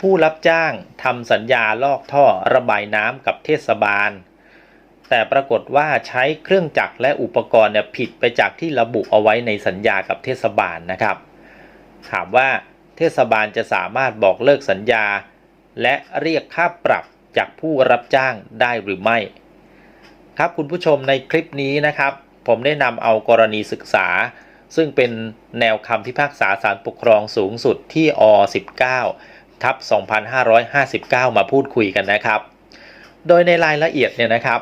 ผู้รับจ้างทำสัญญาลอกท่อระบายน้ำกับเทศบาล แต่ปรากฏว่าใช้เครื่องจักรและอุปกรณ์เนี่ยผิดไปจากที่ระบุเอาไว้ในสัญญากับเทศบาลนะครับ ถามว่าเทศบาลจะสามารถบอกเลิกสัญญา และเรียกค่าปรับจากผู้รับจ้างได้หรือไม่ ครับคุณผู้ชมในคลิปนี้นะครับ ผมได้นำเอากรณีศึกษา ซึ่งเป็นแนวคำพิพากษาศาลปกครองสูงสุดที่อ 19 ทับ2559 มาพูดคุยกันนะครับ โดยในรายละเอียดเนี่ยนะครับ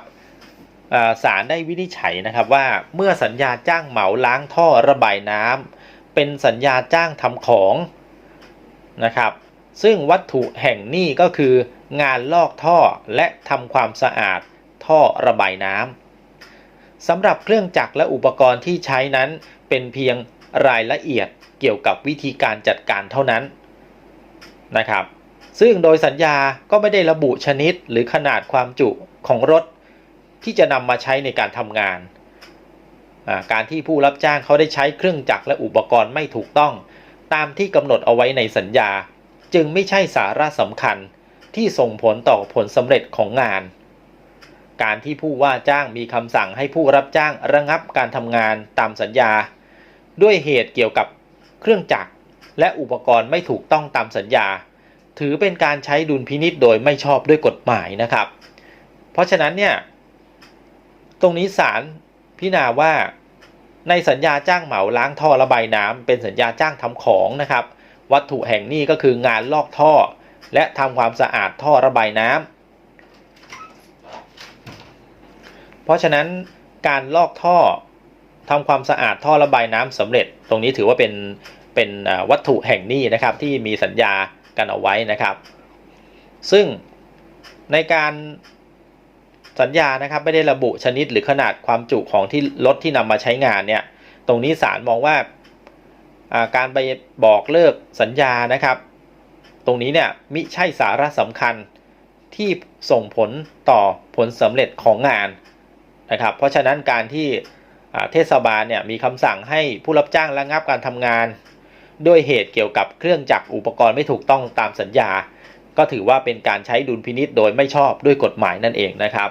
อ่าศาลได้วินิจฉัยนะครับว่าเมื่อสัญญาจ้างเหมาล้างท่อระบายน้ำเป็นสัญญาจ้างทำของนะครับ ซึ่งวัตถุแห่งนี้ก็คืองานลอกท่อและทำความสะอาดท่อระบายน้ำสำหรับเครื่องจักรและอุปกรณ์ที่ใช้นั้นเป็นเพียงรายละเอียดเกี่ยวกับวิธีการจัดการเท่านั้น นะครับ ซึ่งโดยสัญญาก็ไม่ได้ระบุชนิดหรือขนาดความจุของรถที่จะนำมาใช้ในการทำงาน การที่ผู้รับจ้างเขาได้ใช้เครื่องจักรและอุปกรณ์ไม่ถูกต้อง ตามที่กำหนดเอาไว้ในสัญญา จึงไม่ใช่สาระสำคัญที่ส่งผลต่อผลสำเร็จของงาน การที่ผู้ว่าจ้างมีคำสั่งให้ผู้รับจ้างระงับการทำงานตามสัญญา ด้วยเหตุเกี่ยวกับเครื่องจักร และอุปกรณ์ไม่ถูกต้องตามสัญญา ถือเป็นการใช้ดุลพินิษโดยไม่ชอบด้วยกฎหมายนะครับ เพราะฉะนั้นเนี่ยตรงนี้ศาลพิจารณาว่าในสัญญาจ้างเหมาล้างท่อระบายน้ำเป็นสัญญาจ้างทำของนะครับ วัตถุแห่งนี้ก็คืองานลอกท่อ และทำความสะอาดท่อระบายน้ำเพราะฉะนั้นการลอกท่อทำความสะอาดท่อระบายน้ำสำเร็จ ตรงนี้ถือว่าเป็นเป็นวัตถุแห่งนี้นะครับที่มีสัญญากันเอาไว้นะครับ ซึ่งในการสัญญานะครับไม่ได้ระบุชนิดหรือขนาดความจุของที่รถที่นำมาใช้งานเนี่ยตรงนี้ศาลมองว่าการไปบอกเลิกสัญญานะครับ ตรงนี้เนี่ยมิใช่สาระสำคัญที่ส่งผลต่อผลสำเร็จของงานนะครับ เพราะฉะนั้นการที่ เทศบาลเนี่ยมีคำสั่งให้ผู้รับจ้างระงับการทำงาน ด้วยเหตุเกี่ยวกับเครื่องจักรอุปกรณ์ไม่ถูกต้องตามสัญญา ก็ถือว่าเป็นการใช้ดุลพินิษโดยไม่ชอบด้วยกฎหมายนั่นเองนะครับ